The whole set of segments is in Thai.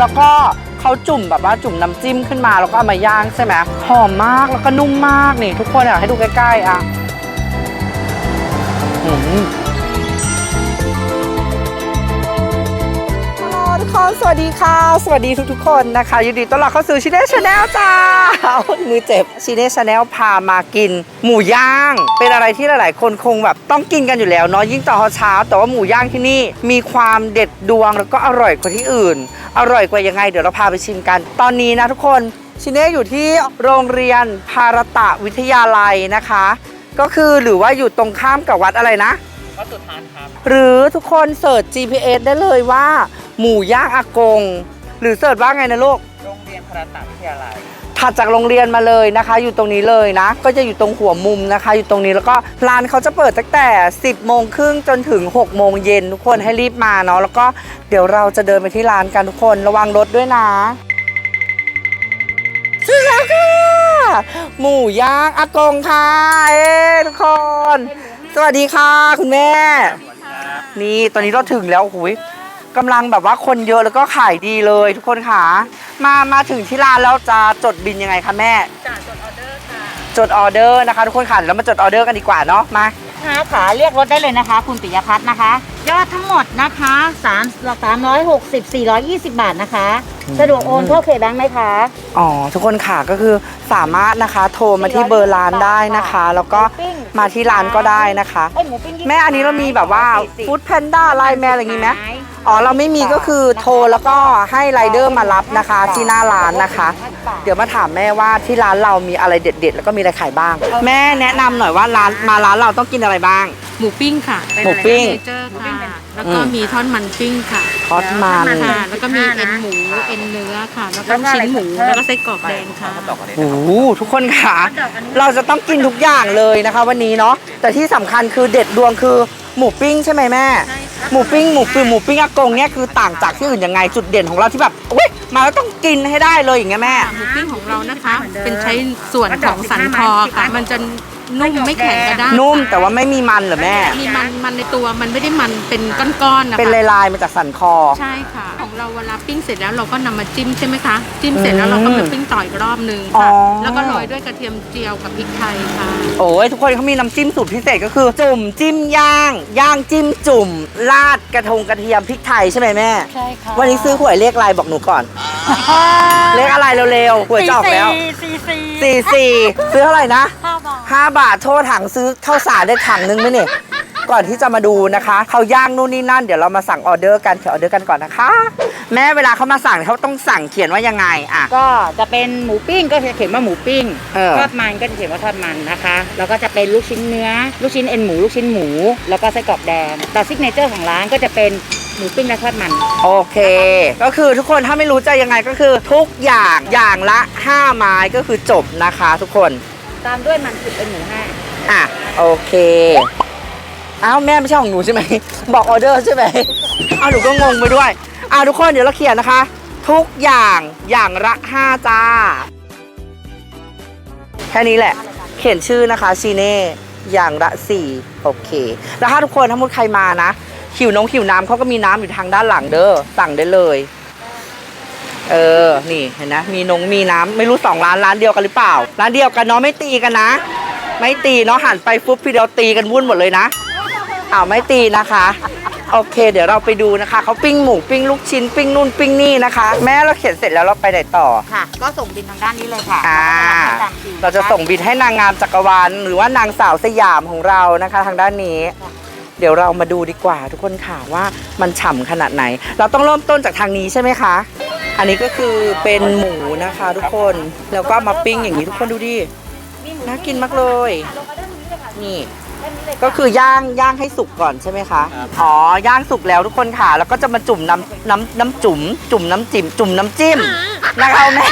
แล้วก็เขาจุ่มแบบว่าจุ่มน้ำจิ้มขึ้นมาแล้วก็เอามาย่างใช่ไหมหอมมากแล้วก็นุ่มมากนี่ ทุกคนอยากให้ดูใกล้ๆอะอืม สวัสดีค่ะ สวัสดีทุกๆ คนนะคะยินดีต้อนรับเข้าสู่ชิเน่ชาแนลจ้าเอามือเจ็บชิเน่ชาแนลพามากิน หมูย่าง เป็นอะไรที่หลายๆ คนคงแบบต้องกินกันอยู่แล้วเนาะยิ่งตอนเช้า แต่ว่าหมูย่างที่นี่มีความเด็ดดวงแล้วก็อร่อยกว่าที่อื่น อร่อยกว่ายังไง เดี๋ยวเราพาไปชิมกัน ตอนนี้นะทุกคนชิเน่อยู่ที่โรงเรียนภารตะวิทยาลัยนะคะ ก็คือหรือว่าอยู่ตรงข้ามกับวัดอะไรนะวัดสุทัศน์ครับหรือทุกคนเสิร์ช GPS ได้เลยว่า หมูย่างอากง หรือเสิร์ชว่าไงนะลูกโรงเรียนพระตาวิทยาลัยถัดจากโรงเรียนมาเลยนะคะ อยู่ตรงนี้เลยนะ ก็จะอยู่ตรงหัวมุมนะคะ อยู่ตรงนี้แล้วก็ร้านเขาจะเปิดตั้งแต่ 10โมงครึ่งจนถึง6โมงเย็นทุกคนให้รีบมาเนาะแล้วก็เดี๋ยวเราจะเดินไปที่ร้านกันทุกคนระวังรถด้วยนะถึงแล้วค่ะหมูย่างอากงค่ะเอ้ทุกคน สวัสดีค่ะคุณแม่ นี่ตอนนี้เราถึงแล้วหุย กำลังแบบว่าคนเยอะแล้วก็ขายดีเลยทุกคนค่ะ มามาถึงที่ร้านแล้วจะจดบินยังไงคะแม่ จ่าจดออเดอร์ค่ะจดออเดอร์นะคะทุกคนค่ะแล้วมาจดออเดอร์กันดีกว่าเนาะมาค้าขาเรียกรถได้เลยนะคะ คุณปิยพัฒน์นะคะ ยอดทั้งหมดนะคะ3 360 420 บาทนะคะ สะดวกโอนเข้าเคแบงค์ไหมคะ อ๋อทุกคนค่ะก็คือสามารถนะคะโทรมาที่เบอร์ร้านได้นะคะ แล้วก็มาที่ร้านก็ได้นะคะไอยหมูปิ้ง20แม่อันนี้เรามีแบบว่า40ฟู้ดแพนด้าไลน์แมนอะไรอย่างงี้ไหม อ๋อเราไม่มีก็คือโทรแล้วก็ให้ไรเดอร์มารับนะคะ ที่หน้าร้านนะคะ เดี๋ยวมาถามแม่ว่าที่ร้านเรามีอะไรเด็ด ๆ แล้วก็มีอะไรขายบ้าง แม่แนะนำหน่อยว่าร้านมาร้านเราต้องกินอะไรบ้าง หมูปิ้งค่ะหมูปิ้งเจอร์ค่ะแล้วก็มีท่อนมันปิ้งค่ะทอดมัน ค่ะแล้วก็มีเอ็นหมูเอ็นเนื้อค่ะ แล้วก็ชิ้นหมูแล้วก็ไส้กรอกแดงค่ะ โอ้โหทุกคนค่ะ เราจะต้องกินทุกอย่างเลยนะคะ วันนี้เนาะแต่ที่สำคัญคือเด็ดดวงคือหมูปิ้งใช่ไหมแม่ ใช่ค่ะ หมูปิ้งหมูปิ้งหมูปิ้งอากงเนี่ยคือต่างจากที่อื่นยังไงจุดเด่นของเราที่แบบอุ้ยมาแล้วต้องกินให้ได้เลยอย่างเงี้ยแม่ หมูปิ้งของเรานะคะ เป็นใช้ส่วนของสันคอค่ะ มันจะ นุ่มไม่แข็งกระด้างนุ่มแต่ว่าไม่มีมันเหรอแม่ มีมันมันในตัวมันไม่ได้มันเป็นก้อนๆนะคะเป็นลายๆมาจากสันคอ ใช่ค่ะ ของเราเวลาปิ้งเสร็จแล้วเราก็นำมาจิ้มใช่ไหมคะ จิ้มเสร็จแล้วเราก็มาปิ้งต่ออีกรอบนึงอ๋อค่ะแล้วก็โรยด้วยกระเทียมเจียวกับพริกไทยค่ะ โอ้ยทุกคนเขามีน้ำจิ้มสูตรพิเศษก็คือ จุ่มจิ้มย่าง ย่างจิ้มจุ่มราดกระทงกระเทียมพริกไทยใช่ไหมแม่ ใช่ค่ะวันนี้ซื้อหวยเลขอะไรบอกหนูก่อน เลขอะไรเร็วๆหวยจะออกแล้วสี่สี่สี่สี่ซื้อเท่าไหร่นะห้า บาท ห้าบาทโทษถังซื้อข้าวสารได้ถังนึงไหมเนี่ย ก่อนที่จะมาดูนะคะเขาย่างนู่นนี่นั่นเดี๋ยวเรามาสั่งออเดอร์กันเขียนออเดอร์กันก่อนนะคะ แม่เวลาเขามาสั่งเขาต้องสั่งเขียนว่ายังไงอะ ก็จะเป็นหมูปิ้งก็จะเขียนว่าหมูปิ้งเออ ทอดมันก็จะเขียนว่าทอดมันนะคะ แล้วก็จะเป็นลูกชิ้นเนื้อ ลูกชิ้นเอ็นหมูลูกชิ้นหมู แล้วก็ไส้กรอกแดงแต่ซิกเนเจอร์ของร้านก็จะเป็นหมูปิ้งและทอดมัน โอเค ก็คือทุกคนถ้าไม่รู้จะยังไงก็คือทุกอย่างอย่างละ 5 ไม้ก็คือจบนะคะทุกคน ตามด้วยมันคือเป็นหมูห้าอะโอเคอ้าวแม่ไม่ใช่ของหนูใช่ไหม บอกออเดอร์ใช่ไหมอ้าวหนูก็งงไปด้วยอ้าวทุกคนเดี๋ยวเราเขียนนะคะ ทุกอย่างอย่างละห้าจ้า แค่นี้แหละ เขียนชื่อนะคะชีเน่อย่างละสี่โอเค แล้วถ้าทุกคนถ้ามุดใครมานะหิวน้องหิวน้ำเขาก็มีน้ำอยู่ทางด้านหลังเด้อสั่งได้เลย เออ นี่เห็นนะ มีนงมีน้ำไม่รู้สองร้านร้านเดียวกันหรือเปล่า ร้านเดียวกันเนาะไม่ตีกันนะ ไม่ตีเนาะหันไปฟุบพี่เดียวตีกันวุ่นหมดเลยนะอ้าวไม่ตีนะคะ โอเค เดี๋ยวเราไปดูนะคะเขาปิ้งหมูปิ้งลูกชิ้นปิ้งนู่นปิ้งนี่นะคะ แม่เราเขียนเสร็จแล้วเราไปไหนต่อ ค่ะ ก็ส่งบินทางด้านนี้เลยค่ะอ่าตามคิวเราจะส่งบินให้นางงามจักรวาลหรือว่านางสาวสยามของเรานะคะ ทางด้านนี้ เดี๋ยวเรามาดูดีกว่า ทุกคนค่ะว่ามันฉ่ำขนาดไหน เราต้องเริ่มต้นจากทางนี้ใช่ไหมคะ อันนี้ก็คือเป็นหมูนะคะ ทุกคนแล้วก็มาปิ้งอย่างนี้ทุกคนดูดิน่ากินมากเลยนี่ก็คือย่างย่างให้สุกก่อนใช่ไหมคะ อ๋อย่างสุกแล้วทุกคนค่ะ แล้วก็จะมาจุ่มน้ำน้ำน้ำจุ่ม จุ่มน้ำจิ้ม จุ่มน้ำจิ้มนะคะแม่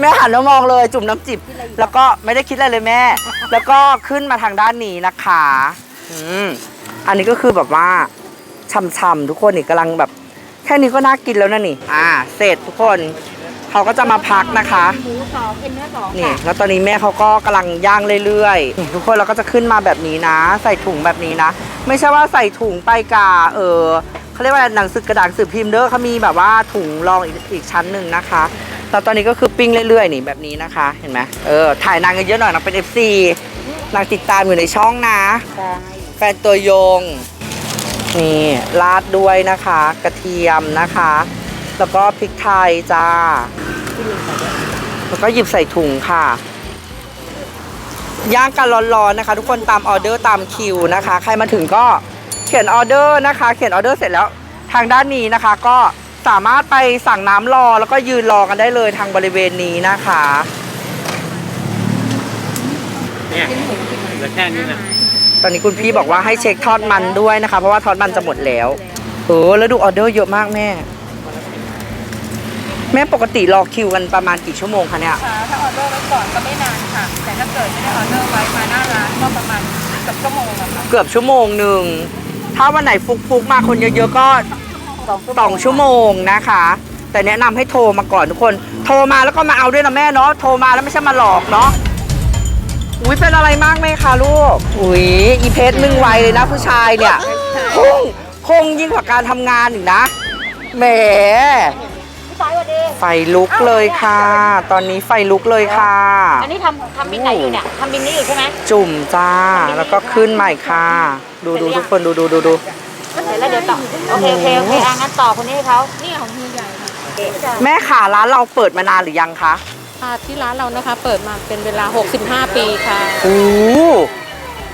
แม่หันมามองเลย จุ่มน้ำจิ้ม แล้วก็ไม่ได้คิดอะไรเลยแม่ แล้วก็ขึ้นมาทางด้านนี้นะคะ อืม อันนี้ก็คือแบบว่าช่ำๆทุกคนนี่กำลังแบบ แค่นี้ก็น่ากินแล้วนะนี่ อ่า เสร็จทุกคนเขาก็จะมาพักนะคะหมูสองเป็นเนื้อสองนี่ค่ะแล้วตอนนี้แม่เขาก็กำลังย่างเรื่อยๆนี่ทุกคนเราก็จะขึ้นมาแบบนี้นะ ใส่ถุงแบบนี้นะ ไม่ใช่ว่าใส่ถุงไปกาเออเขาเขาเรียกว่าหนังสือกระดาษหนังสือพิมพ์เด้อเขามีแบบว่าถุงรองอีกอีกชั้นหนึ่งนะคะแล้วตอนนี้ก็คือปิ้งเรื่อยๆนี่แบบนี้นะคะ เห็นไหมเออถ่ายนางกันเยอะหน่อยนางเป็น FC นางติดตามอยู่ในช่องนะแฟนตัวยง นี่ราดด้วยนะคะ กระเทียมนะคะ แล้วก็พริกไทยจ้า แล้วก็หยิบใส่ถุงค่ะย่างกันร้อนๆนะคะ ทุกคนตามออเดอร์ตามคิวนะคะ ใครมาถึงก็เขียนออเดอร์นะคะ เขียนออเดอร์เสร็จแล้วทางด้านนี้นะคะ ก็สามารถไปสั่งน้ำรอแล้วก็ยืนรอกันได้เลยทางบริเวณนี้นะคะเนี่ยเหลือแค่นี้นะ ตอนนี้คุณพี่บอกว่าให้เช็คทอดมันด้วยนะคะ เพราะว่าทอดมันจะหมดแล้วเออแล้วดูออเดอร์เยอะมากแม่ แม่ปกติรอคิวกันประมาณกี่ชั่วโมงคะเนี่ยค่ะถ้าออเดอร์ไว้ก่อนก็ไม่นานค่ะ แต่ถ้าเกิดไม่ได้ออเดอร์ไว้มาหน้าร้านก็ประมาณเกับชั่วโมงอะค่ะเกือบชั่วโมงหนึ่งถ้าวันไหนฟุกๆมาคนเยอะๆก็สองชั่วโมงนะคะ แต่แนะนำให้โทรมาก่อนทุกคน โทรมาแล้วก็มาเอาด้วยนะแม่เนาะโทรมาแล้วไม่ใช่มาหลอกเนาะ อุ้ยเป็นอะไรมากไหมคะลูก อุ้ยอีเพชรมึงไวเลยนะผู้ชายเนี่ยคงคงยิ่งกว่าการทำงานอีกนะ แหม พี่สายสวัสดี ไฟลุกเลยค่ะ ตอนนี้ไฟลุกเลยค่ะ อันนี้ทำทำบินไหนอยู่เนี่ยทำบินนี้อยู่ใช่ไหมจุ่มจ้า แล้วก็ขึ้นใหม่ค่ะ ดูดูทุกคนดูดูดูดูเสร็จแล้วเดี๋ยวต่อ โอเคโอเคโอเคอะงั้นต่อคนนี้ให้เขานี่ของพี่ใหญ่ค่ะแม่ขาร้านเราเปิดมานานหรือยังคะ ค่ะที่ร้านเรานะคะ เปิดมาเป็นเวลา 65 ปีค่ะ โอ้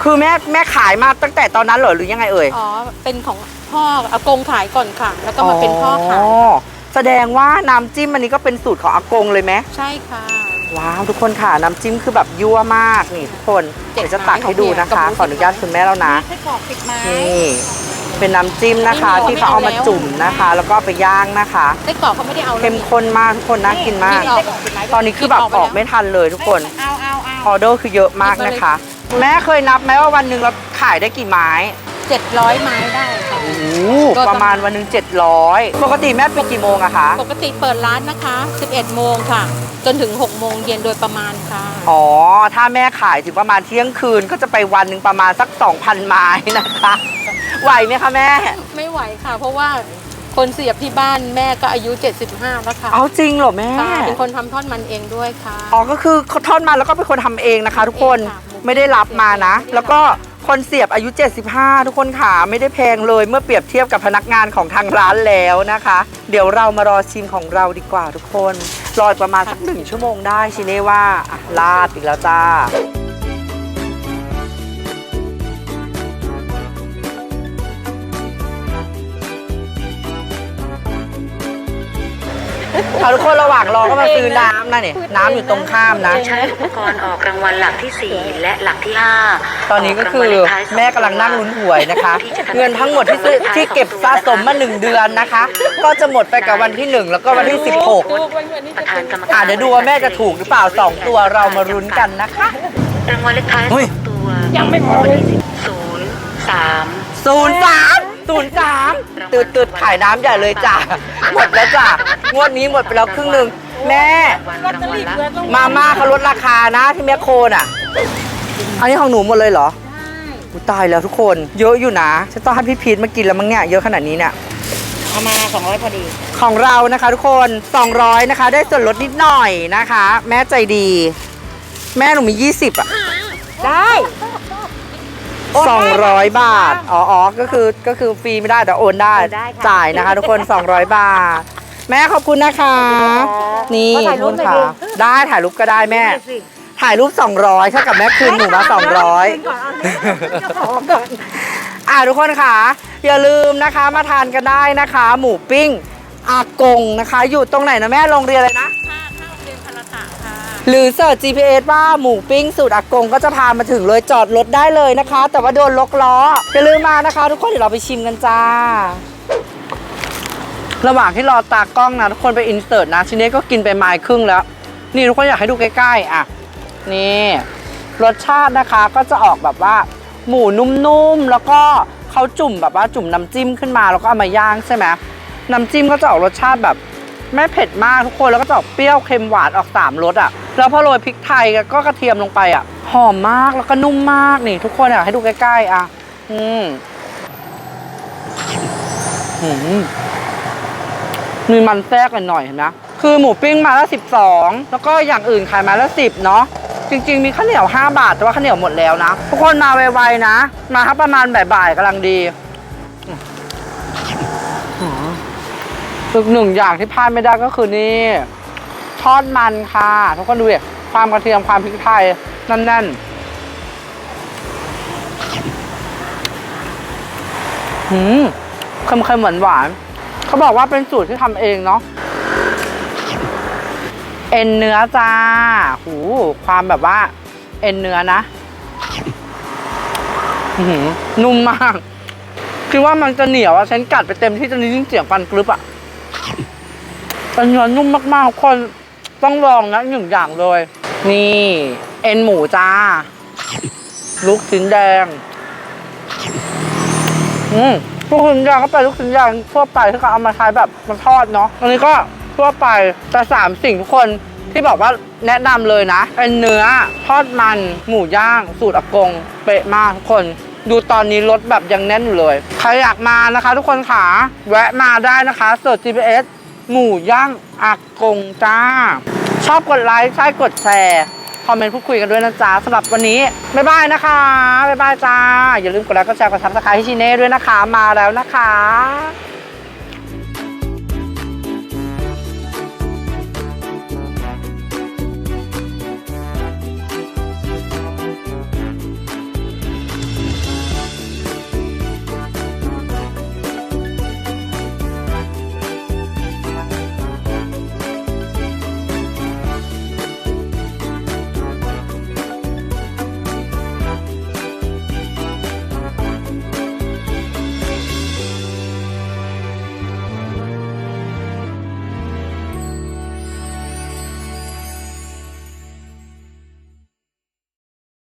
คือแม่แม่ขายมาตั้งแต่ตอนนั้นเหรอหรือยังไงเอ่ยอ๋อ เป็นของพ่ออากงขายก่อนค่ะ แล้วก็มาเป็นพ่อขายแสดงว่าน้ำจิ้มอันนี้ก็เป็นสูตรของอากงเลยไหมใช่ค่ะ ว้าวทุกคนค่ะน้ำจิ้มคือแบบยั่วมากนี่ทุกคนเจ็ดเดี๋ยวจะตักให้ดูนะคะไม้ของเมียขออนุญาตคุณแม่แล้วนะไส้กรอกสิบไม้นี่ เป็นน้ำจิ้มนะคะ ไม่ที่เขาเอามาไม่เอาแล้ว จุ่มนะคะ แล้วก็เอาไปย่างนะคะ ไส้กรอกเขาไม่ได้เอาลย เข้มข้นมากทุกคนน่ากินมาก นี่ออกสิบไม้ตอนนี้คือแบบหยิบออออกกไปไม่ทันเลยทุกคนเอาเอาเอาออเดอร์คือเยอะมากนะคะ แม่เคยนับไหมว่าวันหนึ่งเราขายได้กี่ไม้เจ็ดร้อยไม้ได้ค่ะ โอ้โหประมาณวันหนึ่ง700 ปกติแม่ปิดกี่โมงอะคะปกติเปิดร้านนะคะ 11 โมงค่ะ จนถึง 6 โมงเย็นโดยประมาณค่ะ อ๋อถ้าแม่ขายถึงประมาณเที่ยงคืนก็จะไปวันหนึ่งประมาณสัก 2,000 ไม้นะคะ ไหวไหมคะแม่ ไม่ไหวค่ะ เพราะว่าคนเสียบที่บ้านแม่ก็อายุ 75 แล้วค่ะเอาจริงเหรอแม่ค่ะเป็นคนทำทอดมันเองด้วยค่ะ อ๋อก็คือเขาทอดมาแล้วก็เป็นคนทำเองนะคะ ทุกคนค่ะ ไม่ได้รับมานะ แล้วก็คนเสียบอายุ 75 ทุกคนค่ะไม่ได้แพงเลยเมื่อเปรียบเทียบกับพนักงานของทางร้านแล้วนะคะ เดี๋ยวเรามารอชิมของเราดีกว่าทุกคน รออีกประมาณสักหนึ่งชั่วโมงได้ชิเน่ว่าอะลาดอีกแล้วจ้า เอาทุกคนระหว่างรอก็มาซื้อน้ำนะเนี่ยน้ำอยู่ตรงข้ามนะใช้อุปกรณ์ออกรางวัลหลักที่4และหลักที่5ตอนนี้ก็คือแม่กำลังนั่งลุ้นหวยนะคะ เงินทั้งหมดที่ซื้อที่เก็บสะสมมาหนึ่งเดือนนะคะ ก็จะหมดไปกับวันที่หนึ่งแล้วก็วันที่16ประธานกรรมอะการเดี๋ยวดูว่าแม่จะถูกหรือเปล่าสองตัวเรามารุ้นกันนะคะรางวัลเลขท้ายเฮ้ยสองตัวยังไม่พอเลยศูนย์สามศูนย์สาม ศูนย์สามตืดตืดขายน้ำใหญ่เลยจ้ะ หมดแล้วจ้ะ งวดนี้หมดไปแล้วครึ่งหนึ่ง แม่รางวัลละมาม่าเขาลดราคานะที่แมคโครน่ะ อันนี้ของหนูหมดเลยเหรออุยตายแล้วทุกคน เยอะอยู่นะฉันต้องให้พี่พีทมากินแล้วมั้งเนี่ยเยอะขนาดนี้เนี่ย เอามาสองร้อยพอดี ของเรานะคะทุกคน 200 นะคะ ได้ส่วนลดนิดหน่อยนะคะ แม่ใจดี แม่หนูมี 20 อะ ได้ 200 บาท อ๋ออ๋อก็คือก็คือฟรีไม่ได้แต่โอนได้ โอนได้ค่ะ จ่ายนะคะ ทุกคน 200 บาท แม่ขอบคุณนะคะ นี่ขอถ่ายรูคุปณหน่อยค่ะดิ ได้ถ่ายรูปก็ได้แม่ สิถ่ายรูป 200เท่ากับแม่คืนหนูมา 200 ก่อนเอาเจ้าของก่อน อ่าทุกคนค่ะ อย่าลืมนะคะมาทานกันได้นะคะ หมูปิ้ง อากงนะคะ อยู่ตรงไหนนะแม่โรงเรียนอะไรนะ หรือเสิร์ช GPS ว่าหมูปิ้งสูตรอากงก็จะพามาถึงเลยจอดรถได้เลยนะคะ แต่ว่าโดนล็อกล้ออย่าลืมมานะคะ ทุกคนเดี๋ยวเราไปชิมกันจ้า ระหว่างที่รอตากล้องนะทุกคนไปอินเสิร์ตนะทีนี้ก็กินไปไม้ครึ่งแล้ว นี่ทุกคนอยากให้ดูใกล้ๆอะนี่รสชาตินะคะก็จะออกแบบว่า หมูนุ่มๆแล้วก็เขาจุ่มแบบว่าจุ่มน้ำจิ้มขึ้นมาแล้วก็เอามาย่างใช่ไหมน้ำจิ้มก็จะออกรสชาติแบบ ไม่เผ็ดมากทุกคนแล้วก็จะออกเปรี้ยวเค็มหวานออกสามรสอะ แล้วพอโรยพริกไทยก็กระเทียมลงไปอะ หอมมากแล้วก็นุ่มมากนี่ ทุกคนอยากให้ดูใกล้ๆอะ อืมหืมมีมันแทรกกันหน่อยเห็นไหมคือหมูปิ้งมาละสิบสองแล้วก็อย่างอื่นขายมาละสิบเนาะจริง ๆ มีข้าวเหนียวห้าบาท แต่ว่าข้าวเหนียวหมดแล้วนะ ทุกคนมาไวๆนะ มาครับประมาณบ่ายๆกำลังดี อีกหนึ่งอย่างที่พลาดไม่ได้ก็คือนี่ทอดมันค่ะทุกคนดูดิความกระเทียมความพริกไทยแน่นๆหืมเค็มๆหวานๆเขาบอกว่าเป็นสูตรที่ทำเองเนาะเอ็นเนื้อจ้า หูความแบบว่า เอ็นเนื้อนะอื้อหือนุ่มมาก คือว่ามันจะเหนียวอะฉันกัดไปเต็มที่จนนี้ยิ่งเสียงฟันกรึบอะ เป็นเนื้อนุ่มมากๆทุกคนต้องลองนะหนึ่งอย่างเลย นี่ เอ็นหมูจ้า ลูกชิ้นแดง อืมลูกชิ้นแดงก็เป็นลูกชิ้นแดงทั่วไปที่เขาเอามาใช้แบบมาทอดเนาะอันนี้ก็ทั่วไปแต่สามสิ่งทุกคนที่บอกว่าแนะนำเลยนะเป็นเนื้อทอดมันหมูย่าง สูตรอากง เป๊ะมากทุกคน ดูตอนนี้รถแบบยังแน่นอยู่เลย ใครอยากมานะคะ ทุกคนขาแวะมาได้นะคะเสิร์ช GPS หมูย่างอากงจ้า ชอบกดไลค์ใช่กดแชร์คอมเมนต์พูดคุยกันด้วยนะจ๊ะสำหรับวันนี้บ๊ายบายนะคะบ๊ายบายจ้า อย่าลืมกดไลค์กดแชร์กดซับสไครต์ให้ชีเน่ด้วยนะคะ มาแล้วนะคะ